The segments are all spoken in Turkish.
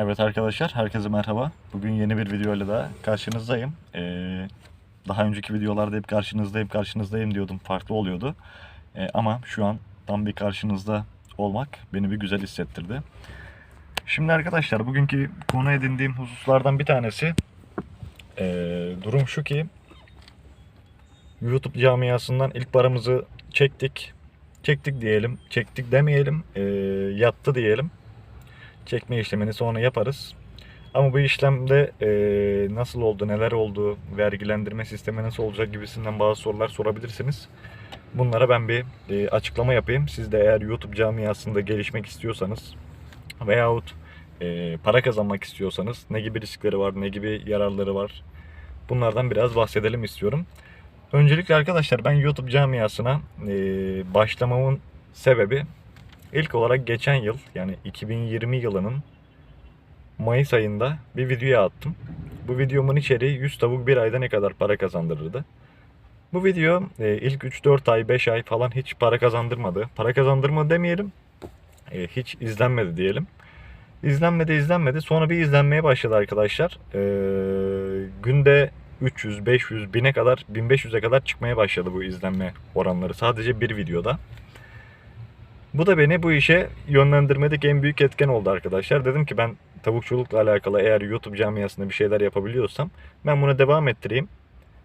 Evet arkadaşlar, herkese merhaba. Bugün yeni bir videoyla daha karşınızdayım. Ee, daha önceki videolarda hep karşınızdayım, karşınızdayım diyordum. Farklı oluyordu. Ee, ama şu an tam bir karşınızda olmak beni bir güzel hissettirdi. Şimdi arkadaşlar, bugünkü konu edindiğim hususlardan bir tanesi ee, durum şu ki YouTube camiasından ilk paramızı çektik. Çektik diyelim, çektik demeyelim, ee, yattı diyelim çekme işlemini sonra yaparız. Ama bu işlemde e, nasıl oldu, neler oldu, vergilendirme sistemi nasıl olacak gibisinden bazı sorular sorabilirsiniz. Bunlara ben bir e, açıklama yapayım. Siz de eğer YouTube camiasında gelişmek istiyorsanız veyahut e, para kazanmak istiyorsanız ne gibi riskleri var, ne gibi yararları var bunlardan biraz bahsedelim istiyorum. Öncelikle arkadaşlar ben YouTube camiasına e, başlamamın sebebi İlk olarak geçen yıl yani 2020 yılının Mayıs ayında bir videoya attım. Bu videomun içeriği 100 tavuk bir ayda ne kadar para kazandırırdı. Bu video e, ilk 3-4 ay 5 ay falan hiç para kazandırmadı. Para kazandırma demeyelim. e, hiç izlenmedi diyelim. İzlenmedi izlenmedi. Sonra bir izlenmeye başladı arkadaşlar. E, günde 300, 500, 1000'e kadar 1500'e kadar çıkmaya başladı bu izlenme oranları. Sadece bir videoda. Bu da beni bu işe yönlendirmedeki en büyük etken oldu arkadaşlar. Dedim ki ben tavukçulukla alakalı eğer YouTube camiasında bir şeyler yapabiliyorsam ben buna devam ettireyim.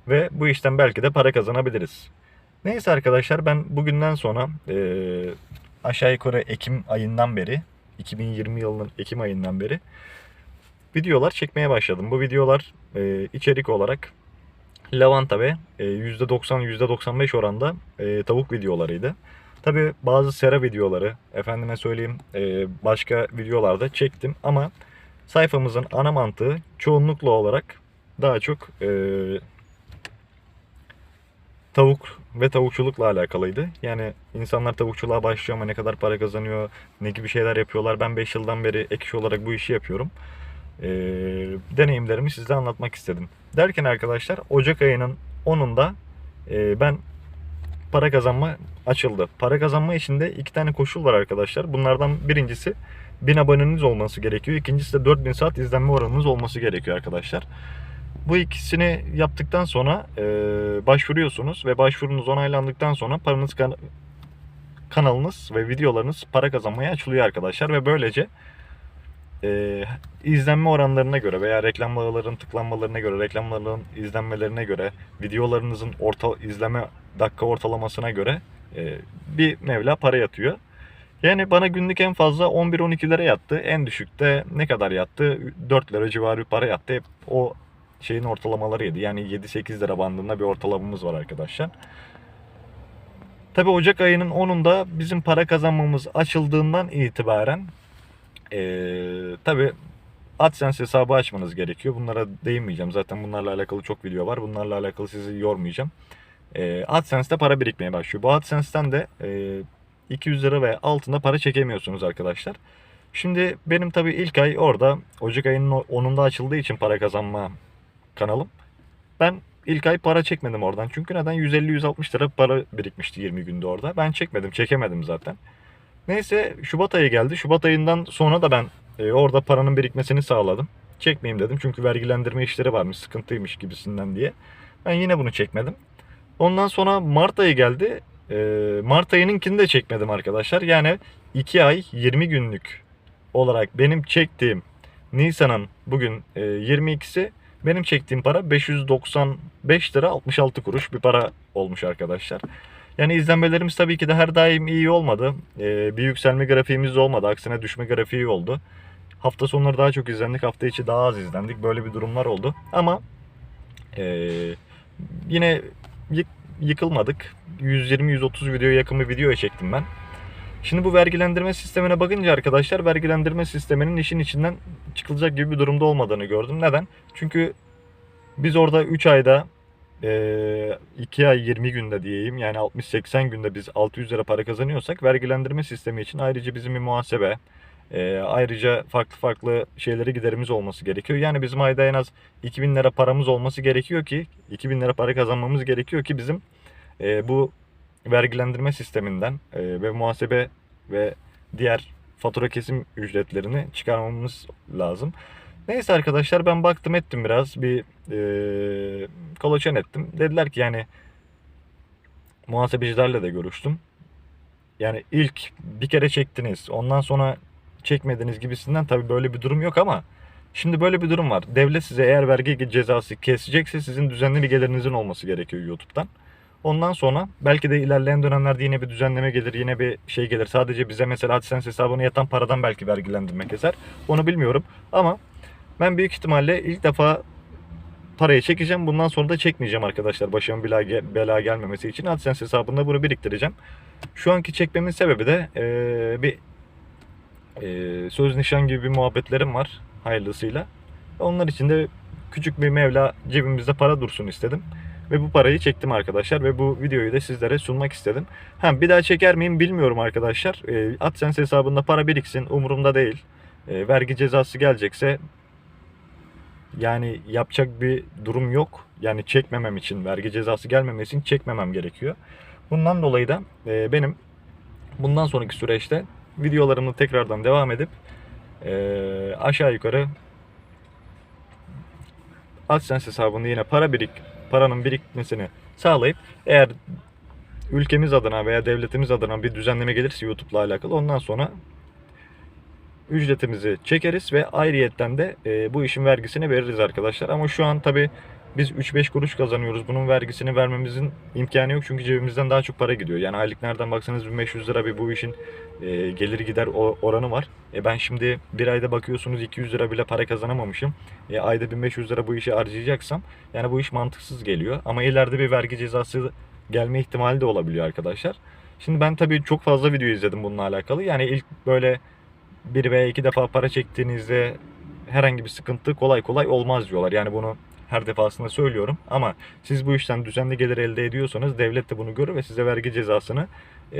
Ve bu işten belki de para kazanabiliriz. Neyse arkadaşlar ben bugünden sonra e, aşağı yukarı Ekim ayından beri 2020 yılının Ekim ayından beri videolar çekmeye başladım. Bu videolar e, içerik olarak lavanta ve e, %90 %95 oranda e, tavuk videolarıydı. Tabi bazı sera videoları, efendime söyleyeyim e, başka videolarda çektim ama sayfamızın ana mantığı çoğunlukla olarak daha çok e, tavuk ve tavukçulukla alakalıydı. Yani insanlar tavukçuluğa başlıyor ama ne kadar para kazanıyor, ne gibi şeyler yapıyorlar. Ben 5 yıldan beri ek iş olarak bu işi yapıyorum. E, deneyimlerimi size anlatmak istedim. Derken arkadaşlar Ocak ayının 10'unda e, ben para kazanma açıldı. Para kazanma için de iki tane koşul var arkadaşlar. Bunlardan birincisi 1000 aboneniz olması gerekiyor. İkincisi de 4000 saat izlenme oranınız olması gerekiyor arkadaşlar. Bu ikisini yaptıktan sonra e, başvuruyorsunuz ve başvurunuz onaylandıktan sonra paranız kan- kanalınız ve videolarınız para kazanmaya açılıyor arkadaşlar ve böylece e, izlenme oranlarına göre veya reklam bağların tıklanmalarına göre, reklamların izlenmelerine göre, videolarınızın orta izleme dakika ortalamasına göre e, bir mevla para yatıyor. Yani bana günlük en fazla 11-12 lira yattı. En düşükte ne kadar yattı? 4 lira civarı para yattı. Hep o şeyin ortalamalarıydı. Yani 7-8 lira bandında bir ortalamamız var arkadaşlar. Tabi Ocak ayının 10'unda bizim para kazanmamız açıldığından itibaren ee, tabii AdSense hesabı açmanız gerekiyor. Bunlara değinmeyeceğim. Zaten bunlarla alakalı çok video var. Bunlarla alakalı sizi yormayacağım. Ee, AdSense'de para birikmeye başlıyor. Bu AdSense'den de e, 200 lira ve altında para çekemiyorsunuz arkadaşlar. Şimdi benim tabii ilk ay orada Ocak ayının 10'unda açıldığı için para kazanma kanalım. Ben ilk ay para çekmedim oradan. Çünkü neden? 150-160 lira para birikmişti 20 günde orada. Ben çekmedim, çekemedim zaten. Neyse Şubat ayı geldi. Şubat ayından sonra da ben e, orada paranın birikmesini sağladım. Çekmeyeyim dedim çünkü vergilendirme işleri varmış, sıkıntıymış gibisinden diye. Ben yine bunu çekmedim. Ondan sonra Mart ayı geldi. E, Mart ayınınkini de çekmedim arkadaşlar. Yani 2 ay 20 günlük olarak benim çektiğim Nisan'ın bugün e, 22'si benim çektiğim para 595 lira 66 kuruş bir para olmuş arkadaşlar. Yani izlenmelerimiz tabii ki de her daim iyi olmadı. Ee, bir yükselme grafiğimiz de olmadı. Aksine düşme grafiği oldu. Hafta sonları daha çok izlendik. Hafta içi daha az izlendik. Böyle bir durumlar oldu. Ama ee, yine yık, yıkılmadık. 120-130 video yakın bir video çektim ben. Şimdi bu vergilendirme sistemine bakınca arkadaşlar vergilendirme sisteminin işin içinden çıkılacak gibi bir durumda olmadığını gördüm. Neden? Çünkü biz orada 3 ayda 2 ay 20 günde diyeyim yani 60-80 günde biz 600 lira para kazanıyorsak vergilendirme sistemi için ayrıca bizim bir muhasebe e, ayrıca farklı farklı şeyleri giderimiz olması gerekiyor. Yani bizim ayda en az 2000 lira paramız olması gerekiyor ki 2000 lira para kazanmamız gerekiyor ki bizim e, bu vergilendirme sisteminden e, ve muhasebe ve diğer fatura kesim ücretlerini çıkarmamız lazım. Neyse arkadaşlar ben baktım ettim biraz bir e, kolaçan ettim. Dediler ki yani muhasebecilerle de görüştüm. Yani ilk bir kere çektiniz ondan sonra çekmediniz gibisinden tabii böyle bir durum yok ama şimdi böyle bir durum var. Devlet size eğer vergi cezası kesecekse sizin düzenli bir gelirinizin olması gerekiyor YouTube'dan. Ondan sonra belki de ilerleyen dönemlerde yine bir düzenleme gelir, yine bir şey gelir. Sadece bize mesela AdSense hesabına yatan paradan belki vergilendirme keser. Onu bilmiyorum ama ben büyük ihtimalle ilk defa parayı çekeceğim. Bundan sonra da çekmeyeceğim arkadaşlar. Başıma bela, bela gelmemesi için AdSense hesabında bunu biriktireceğim. Şu anki çekmemin sebebi de eee, bir eee, söz nişan gibi bir muhabbetlerim var hayırlısıyla. Onlar için de küçük bir mevla cebimizde para dursun istedim. Ve bu parayı çektim arkadaşlar ve bu videoyu da sizlere sunmak istedim. Ha bir daha çeker miyim bilmiyorum arkadaşlar. Eee AdSense hesabında para biriksin umurumda değil. Eee, vergi cezası gelecekse yani yapacak bir durum yok. Yani çekmemem için, vergi cezası gelmemesi için çekmemem gerekiyor. Bundan dolayı da e, benim bundan sonraki süreçte videolarımı tekrardan devam edip e, aşağı yukarı AdSense hesabında yine para birik paranın birikmesini sağlayıp eğer ülkemiz adına veya devletimiz adına bir düzenleme gelirse YouTube'la alakalı ondan sonra ücretimizi çekeriz ve ayrıyetten de e, bu işin vergisini veririz arkadaşlar. Ama şu an tabi biz 3-5 kuruş kazanıyoruz. Bunun vergisini vermemizin imkanı yok çünkü cebimizden daha çok para gidiyor. Yani aylık nereden baksanız 1500 lira bir bu işin e, gelir gider oranı var. E ben şimdi bir ayda bakıyorsunuz 200 lira bile para kazanamamışım. E ayda 1500 lira bu işi harcayacaksam yani bu iş mantıksız geliyor. Ama ileride bir vergi cezası gelme ihtimali de olabiliyor arkadaşlar. Şimdi ben tabii çok fazla video izledim bununla alakalı. Yani ilk böyle bir veya iki defa para çektiğinizde herhangi bir sıkıntı kolay kolay olmaz diyorlar. Yani bunu her defasında söylüyorum ama siz bu işten düzenli gelir elde ediyorsanız devlet de bunu görür ve size vergi cezasını e,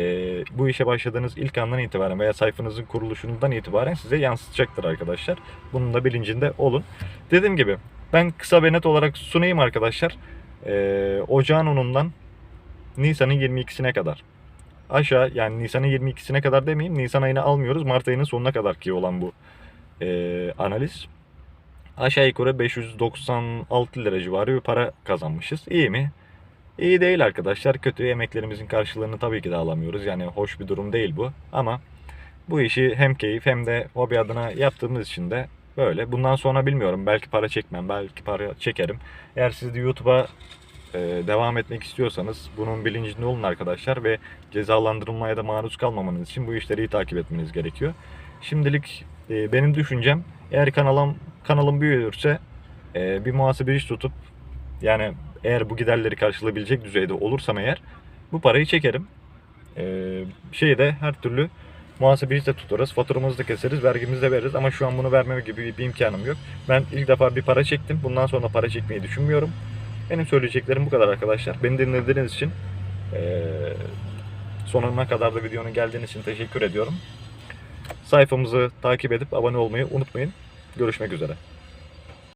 bu işe başladığınız ilk andan itibaren veya sayfanızın kuruluşundan itibaren size yansıtacaktır arkadaşlar. Bunun da bilincinde olun. Dediğim gibi ben kısa ve net olarak sunayım arkadaşlar. E, ocağın 10'undan Nisan'ın 22'sine kadar aşağı yani Nisan'ın 22'sine kadar demeyeyim. Nisan ayını almıyoruz. Mart ayının sonuna kadar ki olan bu e, analiz. Aşağı yukarı 596 lira civarı bir para kazanmışız. İyi mi? İyi değil arkadaşlar. Kötü emeklerimizin karşılığını tabii ki de alamıyoruz. Yani hoş bir durum değil bu. Ama bu işi hem keyif hem de hobi adına yaptığımız için de böyle. Bundan sonra bilmiyorum. Belki para çekmem. Belki para çekerim. Eğer siz de YouTube'a devam etmek istiyorsanız bunun bilincinde olun arkadaşlar ve cezalandırılmaya da maruz kalmamanız için bu işleri iyi takip etmeniz gerekiyor. Şimdilik e, benim düşüncem eğer kanalım kanalım büyürse e, bir muhasebeci tutup yani eğer bu giderleri karşılayabilecek düzeyde olursam eğer bu parayı çekerim. E, şeyi de her türlü muhasebeci de tutarız, faturamızı da keseriz, vergimizi de veririz ama şu an bunu vermeme gibi bir imkanım yok. Ben ilk defa bir para çektim. Bundan sonra para çekmeyi düşünmüyorum. Benim söyleyeceklerim bu kadar arkadaşlar. Beni dinlediğiniz için sonuna kadar da videonun geldiğiniz için teşekkür ediyorum. Sayfamızı takip edip abone olmayı unutmayın. Görüşmek üzere.